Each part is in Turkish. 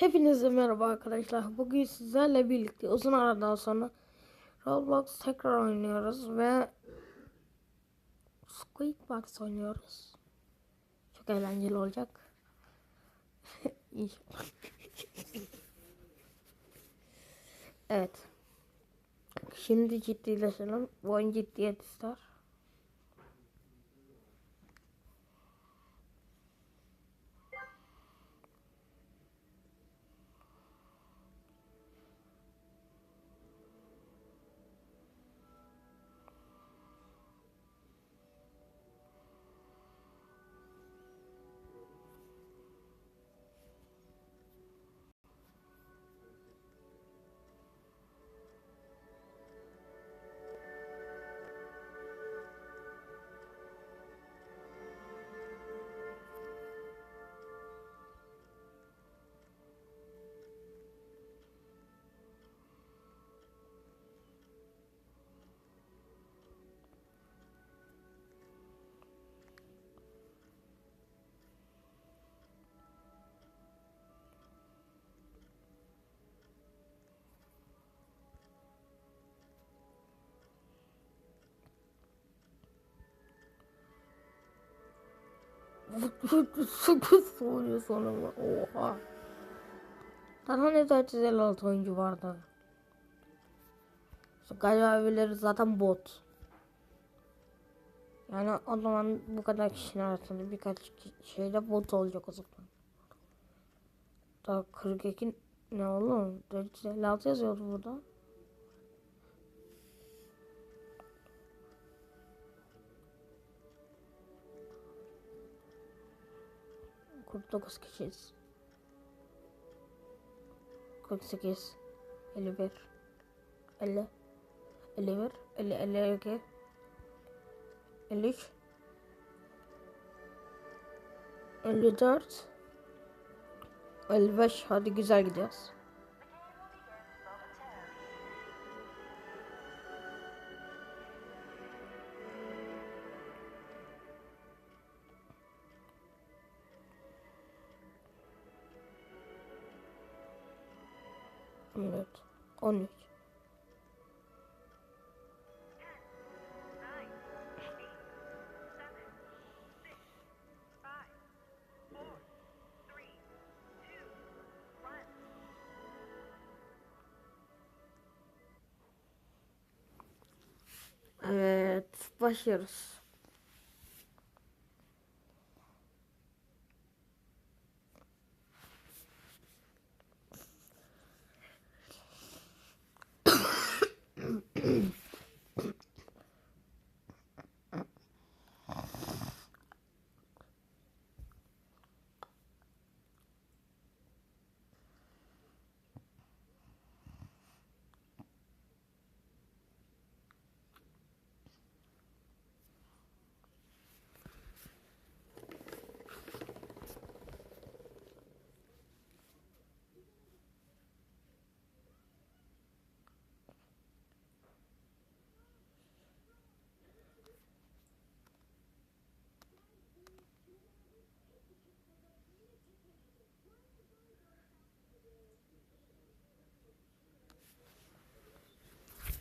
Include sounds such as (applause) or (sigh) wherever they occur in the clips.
Hepinize merhaba arkadaşlar. Bugün sizlerle birlikte uzun aradan sonra Roblox tekrar oynuyoruz ve Squid Box oynuyoruz. Çok eğlenceli olacak. (laughs) Evet. Şimdi ciddileşelim. Bu oyun ciddiyet ister. Sıkı soruyor sonra. Oha. Daha ne 456 oyuncu vardı. Şu Görevlileri zaten bot. Yani o zaman bu kadar kişinin arasında birkaç şeyde bot olacak o zaman. Daha 42 ne oğlum? 456 yazıyordu burada. Kırk dokuz kişiyiz. 48 51 50 51 50 52 53 54 55 hadi güzel gidiyoruz. Evet. 13 Evet, başlıyoruz.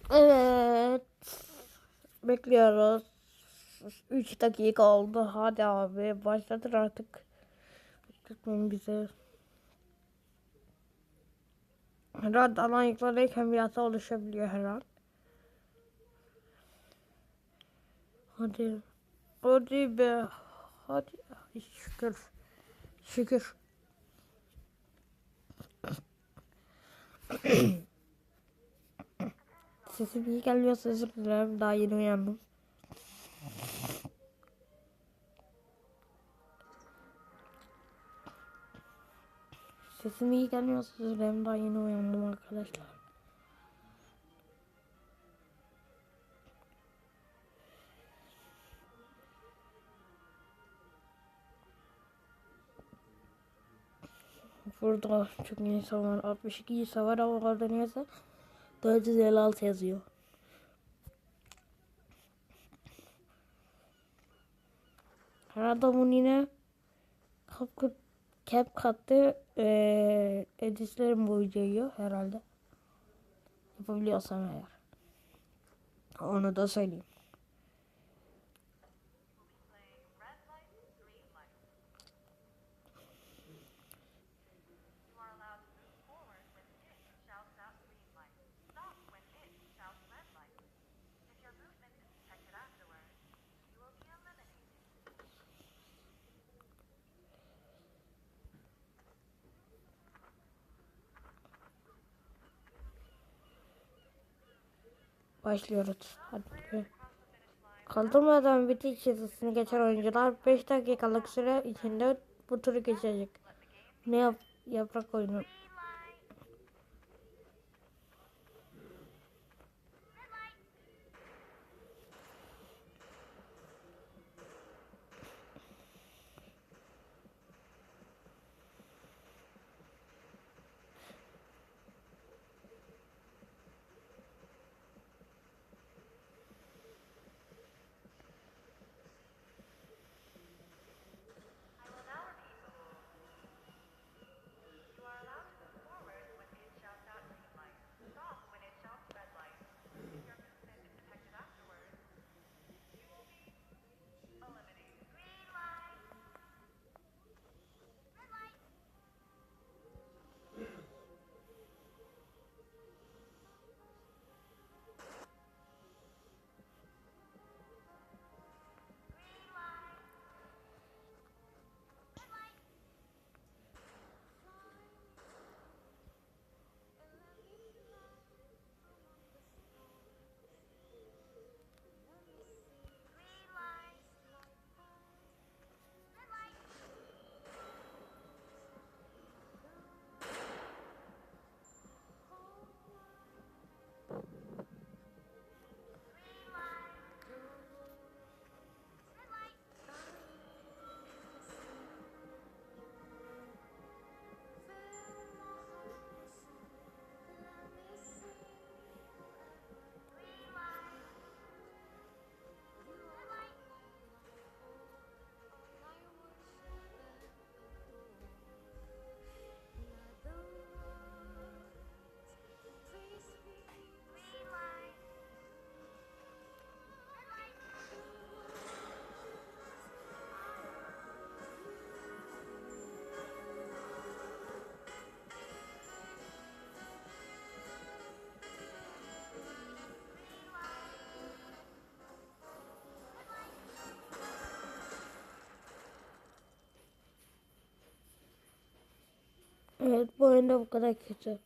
Evet. Bekliyoruz. 3 dakika oldu. Hadi abi başlatır artık. Bekletmeyin bizi. Herhalde alan yüklerken bir hata oluşabiliyor her an. Hadi. Hadi be. Hadi. Ay, Şükür. Şükür. (clears throat) Sesim iyi gelmiyorsa özür dilerim. Daha yeni uyandım. Sesim iyi gelmiyorsa özür dilerim. Daha yeni uyandım arkadaşlar. Burada çok insan var. 62 insan var ama orada neyse 456 yazıyor. Her adamın yine kapkıp cap kattı ee, editlerim bu videoyu herhalde. Yapabiliyorsam eğer. Onu da söyleyeyim. başlıyoruz. Hadi. Kaldırmadan bitiş çizgisini geçen oyuncular 5 dakikalık süre içinde bu turu geçecek. Ne yap yaprak oyunu Evet bu oyunda bu kadar kötü.